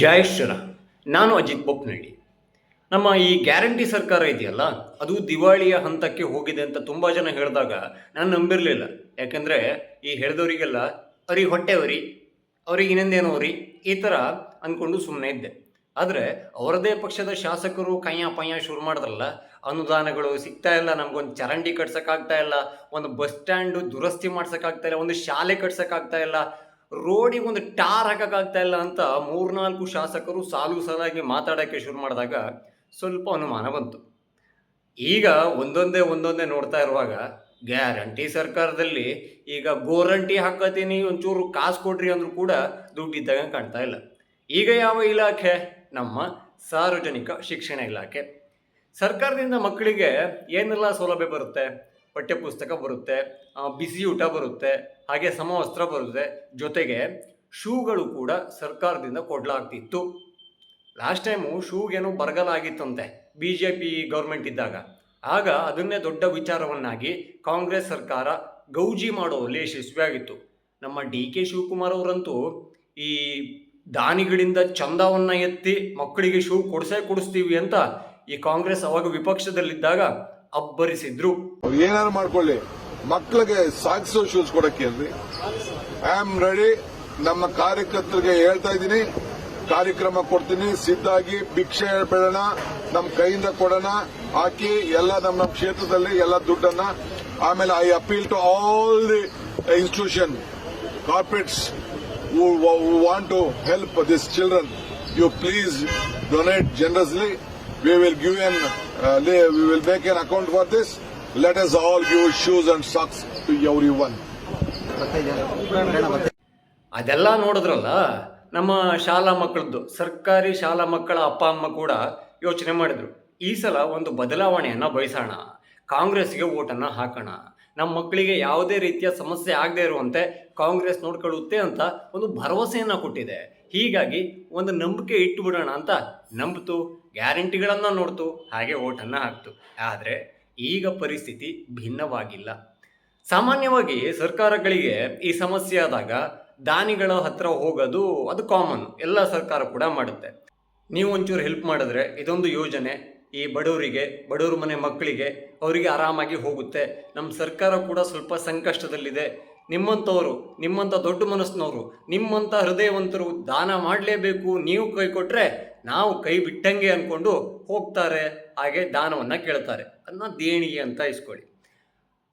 ಜೈ ನಾನು ಅಜಿತ್ ಬೊಪ್ನಳ್ಳಿ ನಮ್ಮ ಈ ಗ್ಯಾರಂಟಿ ಸರ್ಕಾರ ಇದೆಯಲ್ಲ, ಅದು ದಿವಾಳಿಯ ಹಂತಕ್ಕೆ ಹೋಗಿದೆ ಅಂತ ತುಂಬ ಜನ ಹೇಳಿದಾಗ ನಾನು ನಂಬಿರಲಿಲ್ಲ. ಯಾಕಂದರೆ ಈ ಹೇಳಿದವರಿಗೆಲ್ಲ, ಅವ್ರಿಗೆ ಹೊಟ್ಟೆ ಅವರಿ ಅವ್ರಿಗೆ ಇನ್ನೊಂದೇನೋ ಅವ್ರಿ ಈ ಥರ ಅಂದ್ಕೊಂಡು ಸುಮ್ಮನೆ ಇದ್ದೆ. ಆದರೆ ಅವರದೇ ಪಕ್ಷದ ಶಾಸಕರು ಕಯ್ಯ ಪಯ್ಯ ಶುರು ಮಾಡಿದ್ರಲ್ಲ, ಅನುದಾನಗಳು ಸಿಗ್ತಾ ಇಲ್ಲ, ನಮಗೊಂದು ಚರಂಡಿ ಕಟ್ಸೋಕ್ಕಾಗ್ತಾ ಇಲ್ಲ, ಒಂದು ಬಸ್ ಸ್ಟ್ಯಾಂಡು ದುರಸ್ತಿ ಮಾಡ್ಸೋಕ್ಕಾಗ್ತಾ ಇಲ್ಲ, ಒಂದು ಶಾಲೆ ಕಟ್ಸೋಕ್ಕಾಗ್ತಾ ಇಲ್ಲ ರೋಡಿಗೆ ಒಂದು ಟಾರ್ ಹಾಕೋಕ್ಕಾಗ್ತಾ ಇಲ್ಲ ಅಂತ ಮೂರ್ನಾಲ್ಕು ಶಾಸಕರು ಸಾಲು ಸಾಲಾಗಿ ಮಾತಾಡೋಕ್ಕೆ ಶುರು ಮಾಡಿದಾಗ ಸ್ವಲ್ಪ ಅನುಮಾನ ಬಂತು. ಈಗ ಒಂದೊಂದೇ ಒಂದೊಂದೇ ನೋಡ್ತಾ ಇರುವಾಗ ಗ್ಯಾರಂಟಿ ಸರ್ಕಾರದಲ್ಲಿ ಈಗ ಗೋರಂಟಿ ಹಾಕತೀನಿ ಒಂಚೂರು ಕಾಸು ಕೊಡ್ರಿ ಅಂದರೂ ಕೂಡ ದುಡ್ಡಿದ್ದಾಗ ಕಾಣ್ತಾ ಇಲ್ಲ. ಈಗ ಯಾವ ಇಲಾಖೆ? ನಮ್ಮ ಸಾರ್ವಜನಿಕ ಶಿಕ್ಷಣ ಇಲಾಖೆ. ಸರ್ಕಾರದಿಂದ ಮಕ್ಕಳಿಗೆ ಏನೆಲ್ಲ ಸೌಲಭ್ಯ ಬರುತ್ತೆ? ಪಠ್ಯಪುಸ್ತಕ ಬರುತ್ತೆ ಬಿಸಿಯೂಟ ಬರುತ್ತೆ, ಹಾಗೆ ಸಮವಸ್ತ್ರ ಬರುತ್ತೆ. ಜೊತೆಗೆ ಶೂಗಳು ಕೂಡ ಸರ್ಕಾರದಿಂದ ಕೊಡಲಾಗ್ತಿತ್ತು. ಲಾಸ್ಟ್ ಟೈಮು ಶೂಗೇನೋ ಬರಗಾಲ ಆಗಿತ್ತಂತೆ ಬಿ ಜೆ ಪಿ ಗೌರ್ಮೆಂಟ್ ಇದ್ದಾಗ. ಆಗ ಅದನ್ನೇ ದೊಡ್ಡ ವಿಚಾರವನ್ನಾಗಿ ಕಾಂಗ್ರೆಸ್ ಸರ್ಕಾರ ಗೌಜಿ ಮಾಡುವಲ್ಲಿ ಯಶಸ್ವಿಯಾಗಿತ್ತು. ನಮ್ಮ ಡಿ ಕೆ ಶಿವಕುಮಾರ್ ಅವರಂತೂ ಈ ದಾನಿಗಳಿಂದ ಚಂದವನ್ನು ಎತ್ತಿ ಮಕ್ಕಳಿಗೆ ಶೂ ಕೊಡಿಸೇ ಕೊಡಿಸ್ತೀವಿ ಅಂತ ಈ ಕಾಂಗ್ರೆಸ್ ಅವಾಗ ವಿಪಕ್ಷದಲ್ಲಿದ್ದಾಗ ಅಬ್ಬರಿಸಿದ್ರು. ಏನಾದ್ರು ಮಾಡ್ಕೊಳ್ಳಿ. ಮಕ್ಕಳಿಗೆ ಸಾಗಿಸೋ ಶೂಸ್ ಕೊಡಕ್ಕೆ ಐ ಆಮ್ ರೆಡಿ ನಮ್ಮ ಕಾರ್ಯಕರ್ತರಿಗೆ ಹೇಳ್ತಾ ಇದ್ದೀನಿ. ಕಾರ್ಯಕ್ರಮ ಕೊಡ್ತೀನಿ. ಸಿದ್ಧಾಗಿ ಭಿಕ್ಷೆ ಬೇಡೋಣ. ನಮ್ಮ ಕೈಯಿಂದ ಕೊಡೋಣ. ಹಾಕಿ ಎಲ್ಲ ನಮ್ಮ ನಮ್ಮ ಕ್ಷೇತ್ರದಲ್ಲಿ ಎಲ್ಲ ದುಡ್ಡನ್ನ. ಆಮೇಲೆ I appeal to all the institution corporates want to help this children you please donate generously. We will give an, uh, we will make an account for this. Let us all give shoes and socks to everyone. ಅದೆಲ್ಲ ನೋಡಿದ್ರಲ್ಲ ನಮ್ಮ ಶಾಲಾ ಮಕ್ಕಳದ್ದು ಸರ್ಕಾರಿ ಶಾಲಾ ಮಕ್ಕಳ ಅಪ್ಪ ಅಮ್ಮ ಕೂಡ ಯೋಚನೆ ಮಾಡಿದ್ರು. ಈ ಸಲ ಒಂದು ಬದಲಾವಣೆಯನ್ನು ಬಯಸೋಣ. ಕಾಂಗ್ರೆಸ್ಗೆ ಓಟನ್ನು ಹಾಕೋಣ. ನಮ್ಮ ಮಕ್ಕಳಿಗೆ ಯಾವುದೇ ರೀತಿಯ ಸಮಸ್ಯೆ ಆಗದೇ ಇರುವಂತೆ ಕಾಂಗ್ರೆಸ್ ನೋಡ್ಕೊಳ್ಳುತ್ತೆ ಅಂತ ಒಂದು ಭರವಸೆಯನ್ನು ಕೊಟ್ಟಿದೆ. ಹೀಗಾಗಿ ಒಂದು ನಂಬಿಕೆ ಇಟ್ಟು ಬಿಡೋಣ ಅಂತ ನಂಬಿತು. ಗ್ಯಾರಂಟಿಗಳನ್ನು ನೋಡ್ತು, ಹಾಗೆ ಓಟನ್ನು ಹಾಕ್ತು. ಆದರೆ ಈಗ ಪರಿಸ್ಥಿತಿ ಭಿನ್ನವಾಗಿಲ್ಲ. ಸಾಮಾನ್ಯವಾಗಿ ಸರ್ಕಾರಗಳಿಗೆ ಈ ಸಮಸ್ಯೆ ಆದಾಗ ದಾನಿಗಳ ಹತ್ರ ಹೋಗೋದು ಅದು ಕಾಮನ್ ಎಲ್ಲ ಸರ್ಕಾರ ಕೂಡ ಮಾಡುತ್ತೆ. ನೀವು ಒಂಚೂರು ಹೆಲ್ಪ್ ಮಾಡಿದ್ರೆ ಇದೊಂದು ಯೋಜನೆ, ಈ ಬಡವರಿಗೆ, ಬಡವ್ರ ಮನೆ ಮಕ್ಕಳಿಗೆ ಅವರಿಗೆ ಆರಾಮಾಗಿ ಹೋಗುತ್ತೆ. ನಮ್ಮ ಸರ್ಕಾರ ಕೂಡ ಸ್ವಲ್ಪ ಸಂಕಷ್ಟದಲ್ಲಿದೆ. ನಿಮ್ಮಂಥವರು, ನಿಮ್ಮಂಥ ದೊಡ್ಡ ಮನಸ್ಸಿನವರು, ನಿಮ್ಮಂಥ ಹೃದಯವಂತರು ದಾನ ಮಾಡಲೇಬೇಕು, ನೀವು ಕೈ ಕೊಟ್ಟರೆ ನಾವು ಕೈ ಬಿಟ್ಟಂಗೆ ಅಂದ್ಕೊಂಡು ಹೋಗ್ತಾರೆ ಹಾಗೆ ದಾನವನ್ನು ಕೇಳ್ತಾರೆ. ಅದನ್ನ ದೇಣಿಗೆ ಅಂತ ಇಸ್ಕೊಳ್ಳಿ.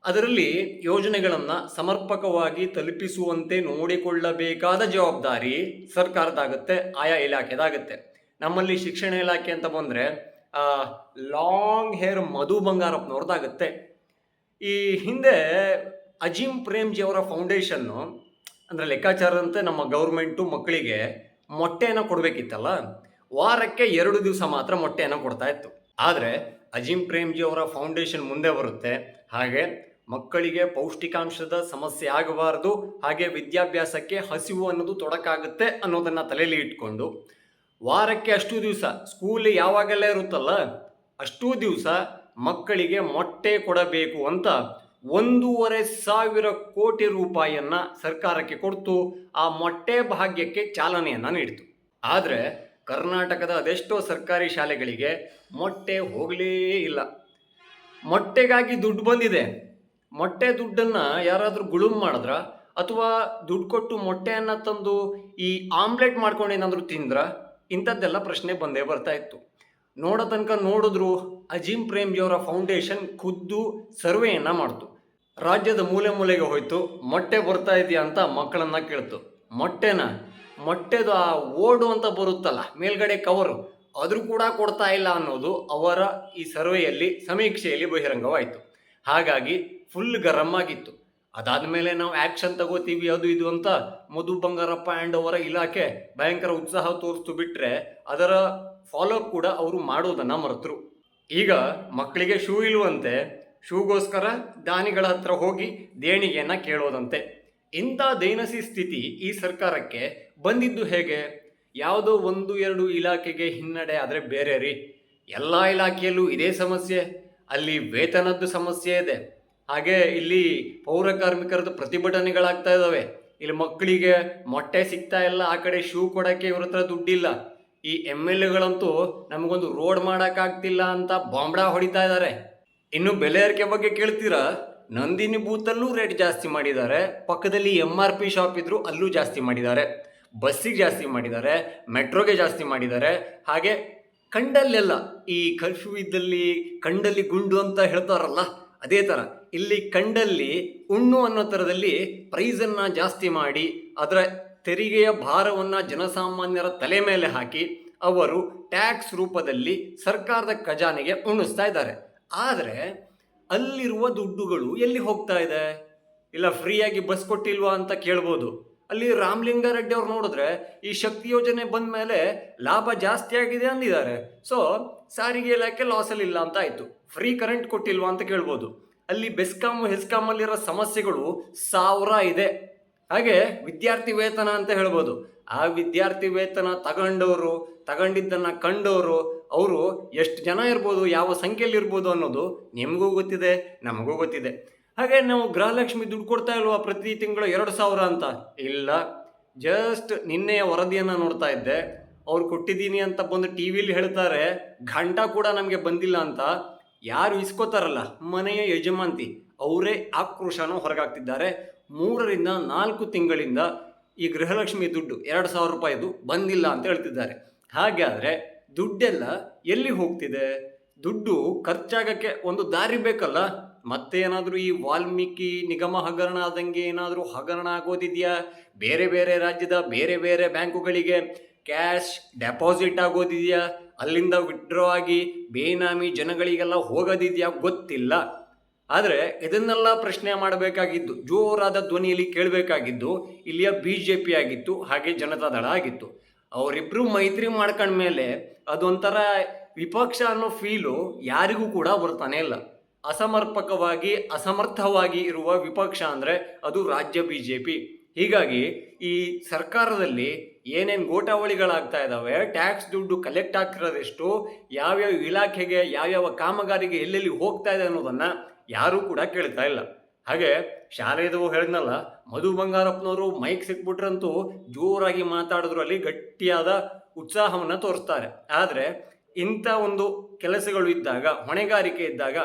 ಅದರಲ್ಲಿ ಯೋಜನೆಗಳನ್ನು ಸಮರ್ಪಕವಾಗಿ ತಲುಪಿಸುವಂತೆ ನೋಡಿಕೊಳ್ಳಬೇಕಾದ ಜವಾಬ್ದಾರಿ ಸರ್ಕಾರದಾಗುತ್ತೆ ಆಯಾ ಇಲಾಖೆದಾಗುತ್ತೆ. ನಮ್ಮಲ್ಲಿ ಶಿಕ್ಷಣ ಇಲಾಖೆ ಅಂತ ಬಂದರೆ ಲಾಂಗ್ ಹೇರ್ ಮಧು ಬಂಗಾರಪ್ಪನವ್ರದ್ದಾಗುತ್ತೆ. ಈ ಹಿಂದೆ ಅಜೀಂ ಪ್ರೇಮ್ಜಿ ಅವರ ಫೌಂಡೇಶನ್ನು ಅಂದರೆ ಲೆಕ್ಕಾಚಾರದಂತೆ ನಮ್ಮ ಗೌರ್ಮೆಂಟು ಮಕ್ಕಳಿಗೆ ಮೊಟ್ಟೆಯನ್ನು ಕೊಡಬೇಕಿತ್ತಲ್ಲ ವಾರಕ್ಕೆ ಎರಡು ದಿವಸ ಮಾತ್ರ ಮೊಟ್ಟೆಯನ್ನು ಕೊಡ್ತಾ ಇತ್ತು. ಆದರೆ ಅಜಿಮ್ ಪ್ರೇಮ್ಜಿ ಅವರ ಫೌಂಡೇಶನ್ ಮುಂದೆ ಬರುತ್ತೆ. ಹಾಗೆ ಮಕ್ಕಳಿಗೆ ಪೌಷ್ಟಿಕಾಂಶದ ಸಮಸ್ಯೆ ಆಗಬಾರದು, ಹಾಗೆ ವಿದ್ಯಾಭ್ಯಾಸಕ್ಕೆ ಹಸಿವು ಅನ್ನೋದು ತೊಡಕಾಗುತ್ತೆ ಅನ್ನೋದನ್ನು ತಲೆಯಲ್ಲಿ ಇಟ್ಕೊಂಡು ವಾರಕ್ಕೆ ಅಷ್ಟು ದಿವಸ ಸ್ಕೂಲ್ ಯಾವಾಗೆಲ್ಲ ಇರುತ್ತಲ್ಲ, ಅಷ್ಟೂ ದಿವಸ ಮಕ್ಕಳಿಗೆ ಮೊಟ್ಟೆ ಕೊಡಬೇಕು ಅಂತ ಒಂದೂವರೆ ಸಾವಿರ ಕೋಟಿ ರೂಪಾಯಿಯನ್ನು ಸರ್ಕಾರಕ್ಕೆ ಕೊಡ್ತು. ಆ ಮೊಟ್ಟೆ ಭಾಗ್ಯಕ್ಕೆ ಚಾಲನೆಯನ್ನು ನೀಡಿತು. ಆದರೆ ಕರ್ನಾಟಕದ ಅದೆಷ್ಟೋ ಸರ್ಕಾರಿ ಶಾಲೆಗಳಿಗೆ ಮೊಟ್ಟೆ ಹೋಗಲೇ ಇಲ್ಲ. ಮೊಟ್ಟೆಗಾಗಿ ದುಡ್ಡು ಬಂದಿದೆ. ಮೊಟ್ಟೆ ದುಡ್ಡನ್ನು ಯಾರಾದರೂ ಗುಳುಮ್ ಮಾಡಿದ್ರ? ಅಥವಾ ದುಡ್ಡು ಕೊಟ್ಟು ಮೊಟ್ಟೆಯನ್ನು ತಂದು ಈ ಆಮ್ಲೆಟ್ ಮಾಡ್ಕೊಂಡು ಏನಾದರೂ ತಿಂದ್ರ? ಇಂಥದ್ದೆಲ್ಲ ಪ್ರಶ್ನೆ ಬಂದೇ ಬರ್ತಾ ಇತ್ತು. ನೋಡೋ ತನಕ ನೋಡಿದ್ರು ಅಜೀಮ್ ಪ್ರೇಮ್ಜಿಯವರ ಫೌಂಡೇಶನ್ ಖುದ್ದು ಸರ್ವೆಯನ್ನು ಮಾಡ್ತು. ರಾಜ್ಯದ ಮೂಲೆ ಮೂಲೆಗೆ ಹೋಯ್ತು. ಮೊಟ್ಟೆ ಬರ್ತಾ ಇದೆಯಾ ಅಂತ ಮಕ್ಕಳನ್ನು ಕೇಳ್ತು. ಮೊಟ್ಟೆನ ಮೊಟ್ಟೆದು ಆ ಓಡು ಅಂತ ಬರುತ್ತಲ್ಲ, ಮೇಲ್ಗಡೆ ಕವರು ಅದ್ರೂ ಕೂಡ ಕೊಡ್ತಾ ಇಲ್ಲ ಅನ್ನೋದು ಅವರ ಈ ಸರ್ವೆಯಲ್ಲಿ, ಸಮೀಕ್ಷೆಯಲ್ಲಿ ಬಹಿರಂಗವಾಯಿತು. ಹಾಗಾಗಿ ಫುಲ್ ಗರಂ ಆಗಿತ್ತು. ಅದಾದ ಮೇಲೆ ನಾವು ಆ್ಯಕ್ಷನ್ ತಗೋತೀವಿ, ಅದು ಇದು ಅಂತ ಮಧು ಬಂಗಾರಪ್ಪ ಆ್ಯಂಡ್ ಅವರ ಇಲಾಖೆ ಭಯಂಕರ ಉತ್ಸಾಹ ತೋರಿಸ್ತು ಬಿಟ್ಟರೆ ಅದರ ಫಾಲೋ ಕೂಡ ಅವರು ಮಾಡೋದನ್ನು ಮರೆತರು. ಈಗ ಮಕ್ಕಳಿಗೆ ಶೂ ಇಲ್ವಂತೆ, ಶೂಗೋಸ್ಕರ ದಾನಿಗಳ ಹತ್ರ ಹೋಗಿ ದೇಣಿಗೆಯನ್ನು ಕೇಳೋದಂತೆ. ಇಂಥ ದೈನಸಿ ಸ್ಥಿತಿ ಈ ಸರ್ಕಾರಕ್ಕೆ ಬಂದಿದ್ದು ಹೇಗೆ? ಯಾವುದೋ ಒಂದು ಎರಡು ಇಲಾಖೆಗೆ ಹಿನ್ನಡೆ ಆದರೆ ಬೇರೆ ರೀ. ಎಲ್ಲ ಇಲಾಖೆಯಲ್ಲೂ ಇದೇ ಸಮಸ್ಯೆ, ಅಲ್ಲಿ ವೇತನದ್ದು ಸಮಸ್ಯೆ ಇದೆ. ಹಾಗೆ ಇಲ್ಲಿ ಪೌರ ಕಾರ್ಮಿಕರದ್ದು ಪ್ರತಿಭಟನೆಗಳಾಗ್ತಾ ಇದ್ದಾವೆ ಇಲ್ಲಿ ಮಕ್ಕಳಿಗೆ ಮೊಟ್ಟೆ ಸಿಗ್ತಾ ಇಲ್ಲ, ಆ ಕಡೆ ಶೂ ಕೊಡೋಕ್ಕೆ ಇವ್ರ ಹತ್ರ ದುಡ್ಡಿಲ್ಲ. ಈ ಎಂ ಎಲ್ ಎಗಳಂತೂ ನಮಗೊಂದು ರೋಡ್ ಮಾಡೋಕ್ಕಾಗ್ತಿಲ್ಲ ಅಂತ ಬಾಂಬ್ಡಾ ಹೊಡಿತಾ ಇದ್ದಾರೆ ಇನ್ನು ಬೆಲೆ ಏರಿಕೆ ಬಗ್ಗೆ ಕೇಳ್ತೀರಾ? ನಂದಿನಿ ಬೂತಲ್ಲೂ ರೇಟ್ ಜಾಸ್ತಿ ಮಾಡಿದ್ದಾರೆ. ಪಕ್ಕದಲ್ಲಿ ಎಂ ಆರ್ ಪಿ ಶಾಪ್ ಇದ್ರು ಅಲ್ಲೂ ಜಾಸ್ತಿ ಮಾಡಿದ್ದಾರೆ. ಬಸ್ಸಿಗೆ ಜಾಸ್ತಿ ಮಾಡಿದ್ದಾರೆ, ಮೆಟ್ರೋಗೆ ಜಾಸ್ತಿ ಮಾಡಿದ್ದಾರೆ. ಹಾಗೆ ಕಂಡಲ್ಲೆಲ್ಲ ಈ ಕರ್ಫ್ಯೂ ಇದ್ದಲ್ಲಿ, ಕಂಡಲ್ಲಿ ಗುಂಡು ಅಂತ ಹೇಳ್ತಾರಲ್ಲ, ಅದೇ ಥರ ಇಲ್ಲಿ ಕಂಡಲ್ಲಿ ಉಣ್ಣು ಅನ್ನೋ ಥರದಲ್ಲಿ ಪ್ರೈಸನ್ನು ಜಾಸ್ತಿ ಮಾಡಿ, ಅದರ ತೆರಿಗೆಯ ಭಾರವನ್ನು ಜನಸಾಮಾನ್ಯರ ತಲೆ ಮೇಲೆ ಹಾಕಿ, ಅವರು ಟ್ಯಾಕ್ಸ್ ರೂಪದಲ್ಲಿ ಸರ್ಕಾರದ ಖಜಾನೆಗೆ ಉಣಿಸ್ತಾ ಇದ್ದಾರೆ. ಆದರೆ ಅಲ್ಲಿರುವ ದುಡ್ಡುಗಳು ಎಲ್ಲಿ ಹೋಗ್ತಾ ಇದೆ? ಇಲ್ಲ, ಫ್ರೀಯಾಗಿ ಬಸ್ ಕೊಟ್ಟಿಲ್ವಾ ಅಂತ ಕೇಳ್ಬೋದು. ಅಲ್ಲಿ ರಾಮಲಿಂಗಾರೆಡ್ಡಿ ಅವ್ರು ನೋಡಿದ್ರೆ ಈ ಶಕ್ತಿ ಯೋಜನೆ ಬಂದ ಮೇಲೆ ಲಾಭ ಜಾಸ್ತಿ ಆಗಿದೆ ಅಂದಿದ್ದಾರೆ. ಸೊ ಸಾರಿಗೆ ಇಲಾಖೆ ಲಾಸಲ್ಲಿ ಇಲ್ಲ ಅಂತ ಆಯ್ತು. ಫ್ರೀ ಕರೆಂಟ್ ಕೊಟ್ಟಿಲ್ವಾ ಅಂತ ಕೇಳ್ಬೋದು. ಅಲ್ಲಿ ಬೆಸ್ಕಾಮ್ ಹೆಸ್ಕಾಮಲ್ಲಿರೋ ಸಮಸ್ಯೆಗಳು ಸಾವಿರ ಇದೆ. ಹಾಗೆ ವಿದ್ಯಾರ್ಥಿ ವೇತನ ಅಂತ ಹೇಳ್ಬೋದು. ಆ ವಿದ್ಯಾರ್ಥಿ ವೇತನ ತಗೊಂಡವರು, ತಗೊಂಡಿದ್ದನ್ನ ಕಂಡವರು, ಅವರು ಎಷ್ಟು ಜನ ಇರ್ಬೋದು, ಯಾವ ಸಂಖ್ಯೆಯಲ್ಲಿ ಇರ್ಬೋದು ಅನ್ನೋದು ನಿಮಗೂ ಗೊತ್ತಿದೆ, ನಮಗೂ ಗೊತ್ತಿದೆ. ಹಾಗೆ ನಾವು ಗೃಹಲಕ್ಷ್ಮಿ ದುಡ್ಡು ಕೊಡ್ತಾ ಇಲ್ವಾ ಪ್ರತಿ ತಿಂಗಳು ಎರಡು ಸಾವಿರ ಅಂತ? ಇಲ್ಲ. ಜಸ್ಟ್ ನಿನ್ನೆಯ ವರದಿಯನ್ನು ನೋಡ್ತಾ ಇದ್ದೆ. ಅವ್ರು ಕೊಟ್ಟಿದ್ದೀನಿ ಅಂತ ಬಂದು ಟಿ ವಿಲಿ ಹೇಳ್ತಾರೆ. ಘಂಟ ಕೂಡ ನಮಗೆ ಬಂದಿಲ್ಲ ಅಂತ. ಯಾರು ಇಸ್ಕೋತಾರಲ್ಲ, ಮನೆಯ ಯಜಮಾಂತಿ ಅವರೇ ಆಕ್ರೋಶನ ಹೊರಗಾಗ್ತಿದ್ದಾರೆ ಮೂರರಿಂದ ನಾಲ್ಕು ತಿಂಗಳಿಂದ ಈ ಗೃಹಲಕ್ಷ್ಮಿ ದುಡ್ಡು ಎರಡು ಸಾವಿರ ರೂಪಾಯಿದು ಬಂದಿಲ್ಲ ಅಂತ ಹೇಳ್ತಿದ್ದಾರೆ. ಹಾಗಾದರೆ ದುಡ್ಡೆಲ್ಲ ಎಲ್ಲಿ ಹೋಗ್ತಿದೆ? ದುಡ್ಡು ಖರ್ಚಾಗಕ್ಕೆ ಒಂದು ದಾರಿ ಬೇಕಲ್ಲ? ಮತ್ತೇನಾದರೂ ಈ ವಾಲ್ಮೀಕಿ ನಿಗಮ ಹಗರಣ ಆದಂಗೆ ಏನಾದರೂ ಹಗರಣ ಆಗೋದಿದೆಯಾ? ಬೇರೆ ಬೇರೆ ರಾಜ್ಯದ ಬೇರೆ ಬೇರೆ ಬ್ಯಾಂಕುಗಳಿಗೆ ಕ್ಯಾಶ್ ಡೆಪಾಸಿಟ್ ಆಗೋದಿದೆಯಾ? ಅಲ್ಲಿಂದ ವಿಡ್ರಾ ಆಗಿ ಬೇನಾಮಿ ಜನಗಳಿಗೆಲ್ಲ ಹೋಗೋದಿದೆಯಾ? ಗೊತ್ತಿಲ್ಲ. ಆದರೆ ಇದನ್ನೆಲ್ಲ ಪ್ರಶ್ನೆ ಮಾಡಬೇಕಾಗಿದ್ದು, ಜೋರಾದ ಧ್ವನಿಯಲ್ಲಿ ಕೇಳಬೇಕಾಗಿದ್ದು, ಇಲ್ಲಿಯ ಬಿ ಜೆ ಪಿ ಆಗಿತ್ತು, ಹಾಗೆ ಜನತಾದಳ ಆಗಿತ್ತು. ಅವರಿಬ್ಬರು ಮೈತ್ರಿ ಮಾಡ್ಕೊಂಡ್ಮೇಲೆ ಅದೊಂಥರ ವಿಪಕ್ಷ ಅನ್ನೋ ಫೀಲು ಯಾರಿಗೂ ಕೂಡ ಬರ್ತಾನೆ ಇಲ್ಲ. ಅಸಮರ್ಪಕವಾಗಿ, ಅಸಮರ್ಥವಾಗಿ ಇರುವ ವಿಪಕ್ಷ ಅಂದರೆ ಅದು ರಾಜ್ಯ ಬಿ ಜೆ ಪಿ ಹೀಗಾಗಿ ಈ ಸರ್ಕಾರದಲ್ಲಿ ಏನೇನು ಗೋಟಾವಳಿಗಳಾಗ್ತಾ ಇದ್ದಾವೆ ಟ್ಯಾಕ್ಸ್ ದುಡ್ಡು ಕಲೆಕ್ಟ್ ಆಗ್ತಿರೋದೆಷ್ಟು, ಯಾವ್ಯಾವ ಇಲಾಖೆಗೆ, ಯಾವ್ಯಾವ ಕಾಮಗಾರಿಗೆ ಎಲ್ಲೆಲ್ಲಿ ಹೋಗ್ತಾ ಇದೆ ಅನ್ನೋದನ್ನು ಯಾರೂ ಕೂಡ ಕೇಳ್ತಾ ಇಲ್ಲ. ಹಾಗೆ ಶಾಲೆದು ಹೇಳಿದ್ನಲ್ಲ, ಮಧು ಬಂಗಾರಪ್ಪನವರು ಮೈಕ್ ಸಿಕ್ಬಿಟ್ರಂತೂ ಜೋರಾಗಿ ಮಾತಾಡಿದ್ರು ಅಲ್ಲಿ ಗಟ್ಟಿಯಾದ ಉತ್ಸಾಹವನ್ನು ತೋರಿಸ್ತಾರೆ. ಆದರೆ ಇಂಥ ಒಂದು ಕೆಲಸಗಳು ಇದ್ದಾಗ, ಹೊಣೆಗಾರಿಕೆ ಇದ್ದಾಗ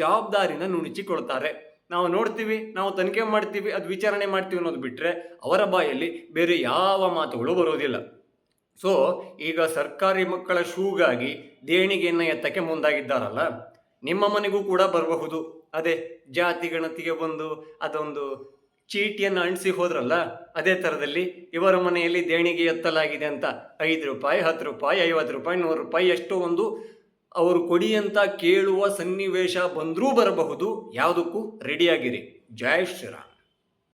ಜವಾಬ್ದಾರಿನ ನುಣುಚಿಕೊಳ್ತಾರೆ. ನಾವು ನೋಡ್ತೀವಿ, ನಾವು ತನಿಖೆ ಮಾಡ್ತೀವಿ, ಅದು ವಿಚಾರಣೆ ಮಾಡ್ತೀವಿ ಅನ್ನೋದು ಬಿಟ್ಟರೆ ಅವರ ಬಾಯಲ್ಲಿ ಬೇರೆ ಯಾವ ಮಾತುಗಳು ಬರೋದಿಲ್ಲ. ಸೊ ಈಗ ಸರ್ಕಾರಿ ಮಕ್ಕಳ ಶೂಗಾಗಿ ದೇಣಿಗೆಯನ್ನು ಎತ್ತಕ್ಕೆ ಮುಂದಾಗಿದ್ದಾರಲ್ಲ, ನಿಮ್ಮ ಮನೆಗೂ ಕೂಡ ಬರಬಹುದು. ಅದೇ ಜಾತಿ ಗಣತಿಗೆ ಬಂದು ಅದೊಂದು ಚೀಟಿಯನ್ನು ಅಂಟಿಸಿ ಹೋದ್ರಲ್ಲ, ಅದೇ ಥರದಲ್ಲಿ ಇವರ ಮನೆಯಲ್ಲಿ ದೇಣಿಗೆ ಎತ್ತಲಾಗಿದೆ ಅಂತ ಐದು ರೂಪಾಯಿ, ಹತ್ತು ರೂಪಾಯಿ, ಐವತ್ತು ರೂಪಾಯಿ, ನೂರು ರೂಪಾಯಿ ಎಷ್ಟೋ ಒಂದು ಅವರು ಕೊಡಿ ಅಂತ ಕೇಳುವ ಸನ್ನಿವೇಶ ಬಂದರೂ ಬರಬಹುದು. ಯಾವುದಕ್ಕೂ ರೆಡಿಯಾಗಿರಿ ಜಯ ಶ್ರೀರಾಮ್.